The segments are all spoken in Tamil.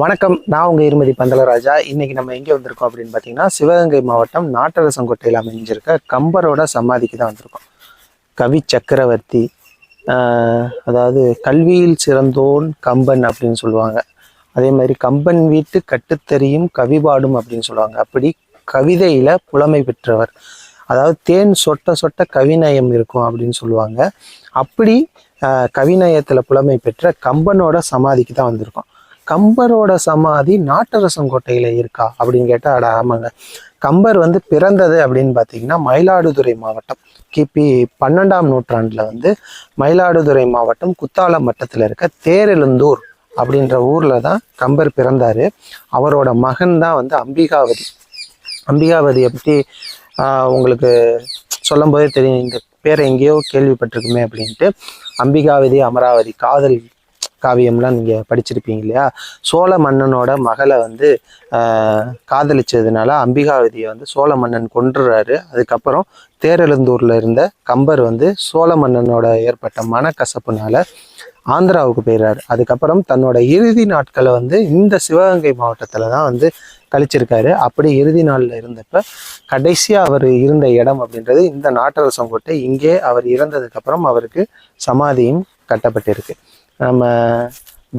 வணக்கம். நான் உங்கள் இருமதி பந்தலராஜா. இன்னைக்கு நம்ம எங்கே வந்திருக்கோம் அப்படின்னு பார்த்தீங்கன்னா சிவகங்கை மாவட்டம் நாட்டரசங்கோட்டையில் அமைஞ்சிருக்க கம்பரோட சமாதிக்கு தான் வந்திருக்கோம். கவி சக்கரவர்த்தி அதாவது கல்வியில் சிறந்தோன் கம்பன் அப்படின்னு சொல்லுவாங்க. அதே மாதிரி கம்பன் வீட்டு கட்டுத்தறியும் கவிபாடும் அப்படின்னு சொல்லுவாங்க. அப்படி கவிதையில் புலமை பெற்றவர் அதாவது தேன் சொட்ட சொட்ட கவிநயம் இருக்கும் அப்படின்னு சொல்லுவாங்க. அப்படி கவிநயத்தில் புலமை பெற்ற கம்பனோட சமாதிக்கு தான் வந்திருக்கோம். கம்பரோட சமாதி நாட்டரசங்கோட்டையில இருக்கா அப்படின்னு கேட்டால் அட ஆமாங்க. கம்பர் வந்து பிறந்தது அப்படின்னு பார்த்தீங்கன்னா மயிலாடுதுறை மாவட்டம். கிபி பன்னெண்டாம் நூற்றாண்டில் வந்து மயிலாடுதுறை மாவட்டம் குத்தாலம் வட்டத்துல இருக்க தேரெழுந்தூர் அப்படின்ற ஊரில் தான் கம்பர் பிறந்தார். அவரோட மகன் தான் வந்து அம்பிகாவதி. அம்பிகாவதியை பற்றி உங்களுக்கு சொல்லும் போதே தெரியும். இந்த பேரை எங்கேயோ கேள்விப்பட்டிருக்குமே அப்படின்ட்டு. அம்பிகாவதி அமராவதி காதல் காவியம்லாம் நீங்கள் படிச்சிருப்பீங்க இல்லையா? சோழ மன்னனோட மகளை வந்து காதலிச்சதுனால அம்பிகாவதியை வந்து சோழ மன்னன் கொன்றுறாரு. அதுக்கப்புறம் தேரெழுந்தூரில் இருந்த கம்பர் வந்து சோழ மன்னனோட ஏற்பட்ட மனக்கசப்புனால ஆந்திராவுக்கு போயிடுறாரு. அதுக்கப்புறம் தன்னோட இறுதி நாட்களை வந்து இந்த சிவகங்கை மாவட்டத்தில் தான் வந்து கழிச்சிருக்காரு. அப்படி இறுதி நாளில் இருந்தப்ப கடைசியாக அவர் இருந்த இடம் அப்படின்றது இந்த நாட்டரசங்கோட்டை இங்கே அவர் இறந்ததுக்கப்புறம் அவருக்கு சமாதியும் கட்டப்பட்டிருக்கு. நம்ம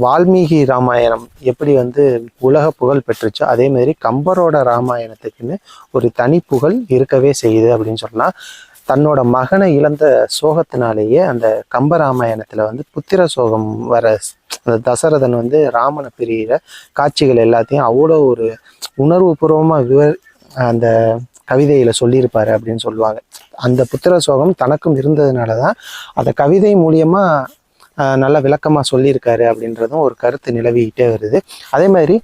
வால்மீகி ராமாயணம் எப்படி வந்து உலக புகழ் பெற்றுச்சோ அதே மாதிரி கம்பரோட ராமாயணத்துக்குன்னு ஒரு தனி புகழ் இருக்கவே செய்யுது அப்படின்னு சொன்னால் தன்னோட மகனை இழந்த சோகத்தினாலேயே அந்த கம்பராமாயணத்தில் வந்து புத்திர சோகம் வர அந்த தசரதன் வந்து ராமனை பிரியிற காட்சிகள் எல்லாத்தையும் அவ்வளோ ஒரு உணர்வுபூர்வமாக விவர் அந்த கவிதையில் சொல்லியிருப்பாரு அப்படின்னு சொல்லுவாங்க. அந்த புத்திர சோகம் தனக்கும் இருந்ததுனால தான் அந்த கவிதை மூலியமாக நல்ல விளக்கமாக சொல்லியிருக்காரு அப்படின்றதும் ஒரு கருத்து நிலவிக்கிட்டே வருது. அதே மாதிரி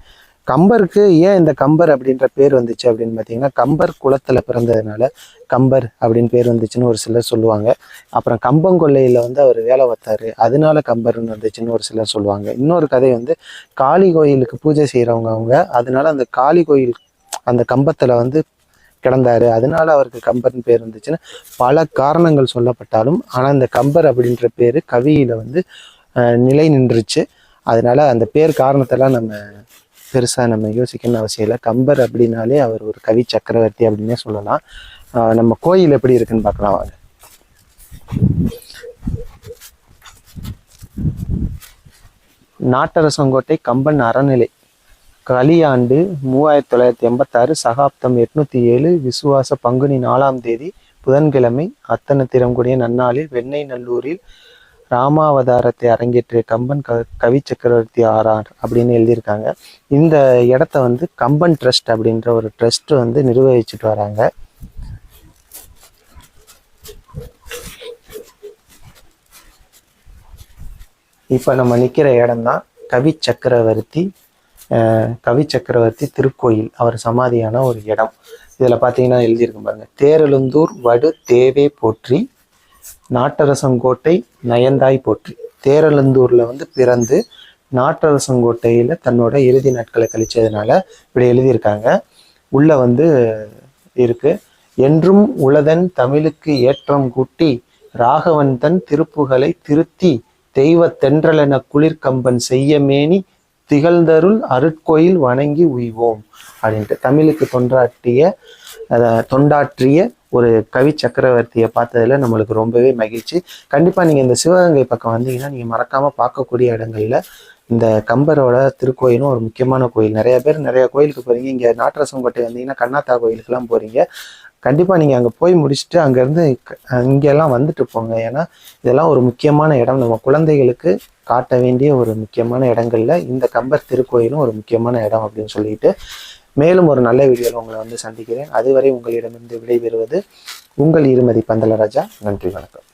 கம்பருக்கு ஏன் இந்த கம்பர் அப்படின்ற பேர் வந்துச்சு அப்படின்னு பார்த்தீங்கன்னா கம்பர் குளத்தில் பிறந்ததுனால கம்பர் அப்படின்னு பேர் வந்துச்சுன்னு ஒரு சிலர் சொல்லுவாங்க. அப்புறம் கம்பங்கொல்லையில் வந்து அவர் வேலை பார்த்தாரு அதனால கம்பர்னு வந்துச்சுன்னு ஒரு சிலர் சொல்லுவாங்க. இன்னொரு கதை வந்து காளி கோயிலுக்கு பூஜை செய்கிறவங்க அவங்க அதனால அந்த காளி கோயில் அந்த கம்பத்தில் வந்து கிடந்தாரு. அதனால அவருக்கு கம்பர்னு பேர் வந்துச்சுன்னு பல காரணங்கள் சொல்லப்பட்டாலும் ஆனால் இந்த கம்பர் அப்படின்ற பேர் கவியில் வந்து நிலை நின்றுச்சு. அதனால அந்த பேர் காரணத்தெல்லாம் நம்ம பெருசாக நம்ம யோசிக்கணும்னு அவசியம் இல்லை. கம்பர் அப்படின்னாலே அவர் ஒரு கவி சக்கரவர்த்தி அப்படின்னே சொல்லலாம். நம்ம கோயில் எப்படி இருக்குன்னு பார்க்கலாம் வாங்க. நாட்டரசங்கோட்டை கம்பன் அறநிலை. கலியாண்டு மூவாயிரத்தி தொள்ளாயிரத்தி எண்பத்தாறு சகாப்தம் எட்நூத்தி ஏழு விசுவாச பங்குனி நாலாம் தேதி புதன்கிழமை அத்தனத்திரம்குடிய நன்னாளில் வெண்ணெய் நல்லூரில் ராமாவதாரத்தை அரங்கேற்றிய கம்பன் க கவி சக்கரவர்த்தி ஆறார் அப்படின்னு எழுதியிருக்காங்க. இந்த இடத்த வந்து கம்பன் ட்ரஸ்ட் அப்படின்ற ஒரு ட்ரஸ்ட் வந்து நிர்வகிச்சுட்டு வராங்க. இப்போ நம்ம நிற்கிற இடம்தான் கவி சக்கரவர்த்தி கவி சக்கரவர்த்தி திருக்கோயில் அவர் சமாதியான ஒரு இடம். இதில் பார்த்தீங்கன்னா எழுதியிருக்கு பாருங்க. தேரெழுந்தூர் வடு தேவே போற்றி நாட்டரசங்கோட்டை நயந்தாய் போற்றி. தேரலந்தூரில் வந்து பிறந்து நாட்டரசங்கோட்டையில் தன்னோட இறுதி நாட்களை கழிச்சதுனால இப்படி எழுதியிருக்காங்க. உள்ளே வந்து இருக்கு என்றும் உளதன் தமிழுக்கு ஏற்றம் கூட்டி ராகவன் தன் திருப்புகளை திருத்தி தெய்வ தென்றலென குளிர்கம்பன் செய்யமேனி திகழ்ந்தருள் அருட்கோயில் வணங்கி உய்வோம் அப்படின்ட்டு தமிழுக்கு தொண்டாற்றிய தொண்டாற்றிய ஒரு கவி சக்கரவர்த்தியை பார்த்ததுல நம்மளுக்கு ரொம்பவே மகிழ்ச்சி. கண்டிப்பாக நீங்கள் இந்த சிவகங்கை பக்கம் வந்தீங்கன்னா நீங்கள் மறக்காமல் பார்க்கக்கூடிய இடங்கள்ல இந்த கம்பரோட திருக்கோயிலும் ஒரு முக்கியமான கோயில். நிறைய பேர் நிறைய கோயிலுக்கு போகிறீங்க இங்கே நாட்டரசங்கோட்டை வந்தீங்கன்னா கண்ணாத்தா கோயிலுக்கெல்லாம் போகிறீங்க கண்டிப்பாக நீங்கள் அங்கே போய் முடிச்சுட்டு அங்கேருந்து இங்கெல்லாம் வந்துட்டு போங்க. ஏன்னா இதெல்லாம் ஒரு முக்கியமான இடம். நம்ம குழந்தைகளுக்கு காட்ட வேண்டிய ஒரு முக்கியமான இடங்கள்ல இந்த கம்பர் திருக்கோயிலும் ஒரு முக்கியமான இடம் அப்படின்னு சொல்லிட்டு மேலும் ஒரு நல்ல வீடியோவில் உங்களை வந்து சந்திக்கிறேன். அதுவரை உங்களிடமிருந்து விடைபெறுவது உங்கள் இருமதி பந்தலராஜா. நன்றி வணக்கம்.